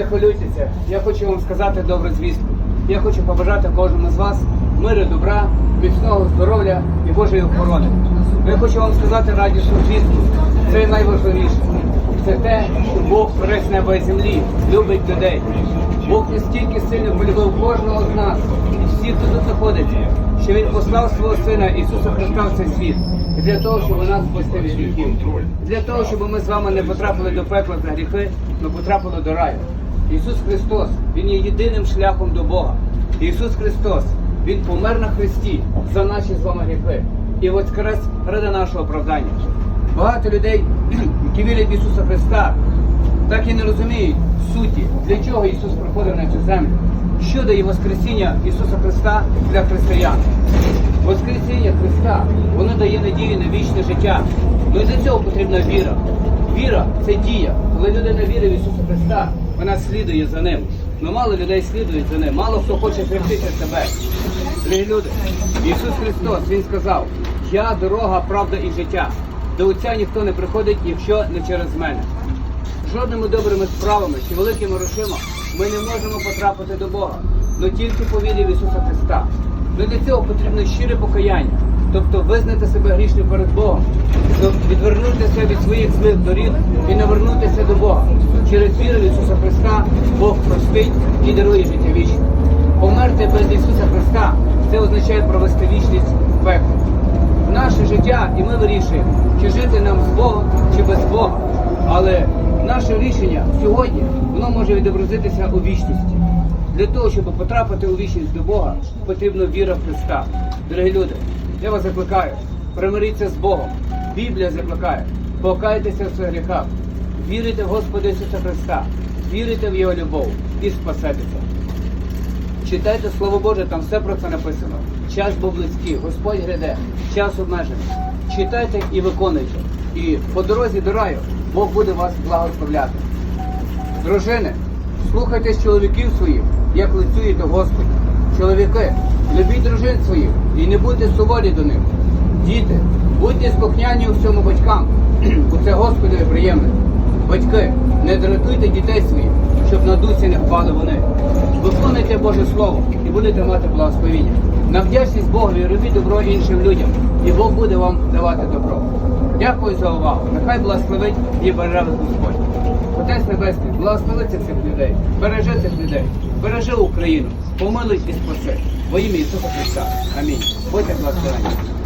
не хвилюйтеся. Я хочу вам сказати добру звістку. Я хочу побажати кожному з вас миру, добра, міцного здоров'я і Божої охорони. Я хочу вам сказати радісну звістку. Це найважливіше. Це те, що Бог творець неба і землі, любить людей. Бог настільки сильно полюбив кожного з нас і всіх, хто тут знаходиться, що Він послав свого Сина Ісуса Христа в цей світ для того, щоб нас спасти від гріхів, для того, щоб ми з вами не потрапили до пекла за гріхи, але потрапили до раю. Ісус Христос, Він є єдиним шляхом до Бога. Ісус Христос, Він помер на Христі за наші з вами гріхи і воскрес ради нашого оправдання. Багато людей, які вірять в Ісуса Христа, так і не розуміють суті, для чого Ісус приходив на цю землю. Що дає Воскресіння Ісуса Христа для християн? Воскресіння Христа, воно дає надію на вічне життя. Ну і для цього потрібна віра. Віра це дія. Коли людина вірить в Ісуса Христа, вона слідує за ним. Ну мало людей слідують за ним, мало хто хоче зректися себе. Люди, Ісус Христос, Він сказав, я дорога, правда і життя. До Отця ніхто не приходить, якщо не через мене. Жодними добрими справами чи великими грошима ми не можемо потрапити до Бога, але тільки по вірі в Ісуса Христа. Ну для цього потрібно щире покаяння, тобто визнати себе грішним перед Богом, щоб відвернутися від своїх злих доріг і навернутися до Бога. Через віру в Ісуса Христа Бог простить і дарує життя вічне. Померти без Ісуса Христа це означає провести вічність в пеклі. Наше життя, і ми вирішуємо, чи жити нам з Богом, чи без Бога. Але наше рішення сьогодні воно може відобразитися у вічності. Для того, щоб потрапити у вічність до Бога, потрібна віра в Христа. Дорогі люди, я вас закликаю, примиріться з Богом. Біблія закликає, покайтеся в своїх гріхах, вірите в Господа Ісуса Христа, вірите в Його любов і спасетеся. Читайте Слово Боже, там все про це написано. Час був близький, Господь гряде, час обмежений. Читайте і виконуйте. І по дорозі до раю Бог буде вас благословляти. Дружини, слухайтесь чоловіків своїх, як лицюєте Господу. Чоловіки, любіть дружин своїх і не будьте суворі до них. Діти, будьте спохняні у всьому батькам, бо це Господові приємне. Батьки, не дратуйте дітей своїх, щоб на дусі не впали вони. Виконуйте Боже Слово і будете мати благословіння. На вдячність Богові робіть добро іншим людям, і Бог буде вам давати добро. Дякую за увагу. Нехай благословить і береже Господь. Отець Небесний, благослови цих людей, бережи цих людей, бережи Україну, помилуй і спаси. Во ім'я Ісуса Христа. Амінь. Будьте благословені.